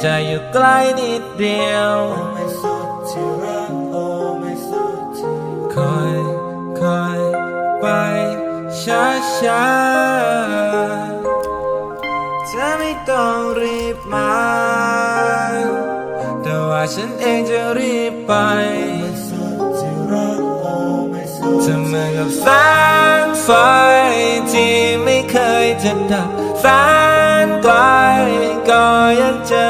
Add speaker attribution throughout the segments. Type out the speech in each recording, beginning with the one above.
Speaker 1: แต่ใจอยู่ใกล้นิดเดียวคอยคอยไปช้าช้าๆเธอไม่ต้องรีบมา แต่ว่าฉันเองจะรีบไปเธอเหมือนกับแสงไฟที่ไม่เคยจะดับแสนไกลก็ยังเจอ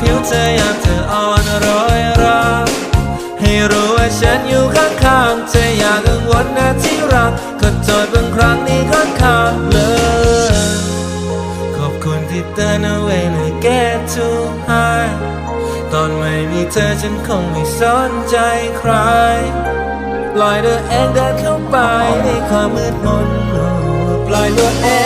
Speaker 1: ผิวเธอยามเธออ่อนร้อยราให้รู้ว่าฉันอยู่ข้างๆเธออย่ากังวลนะที่รักก็โทษบางครั้งนี้ค่อนข้างเลยขอบคุณที่เตือนเอาไว้นะ get too high ตอนไม่มีเธอฉันคงไม่สนใจใครปล่อยตัวเองเดินเข้าไปในความมืดมนปล่อยตัวเอง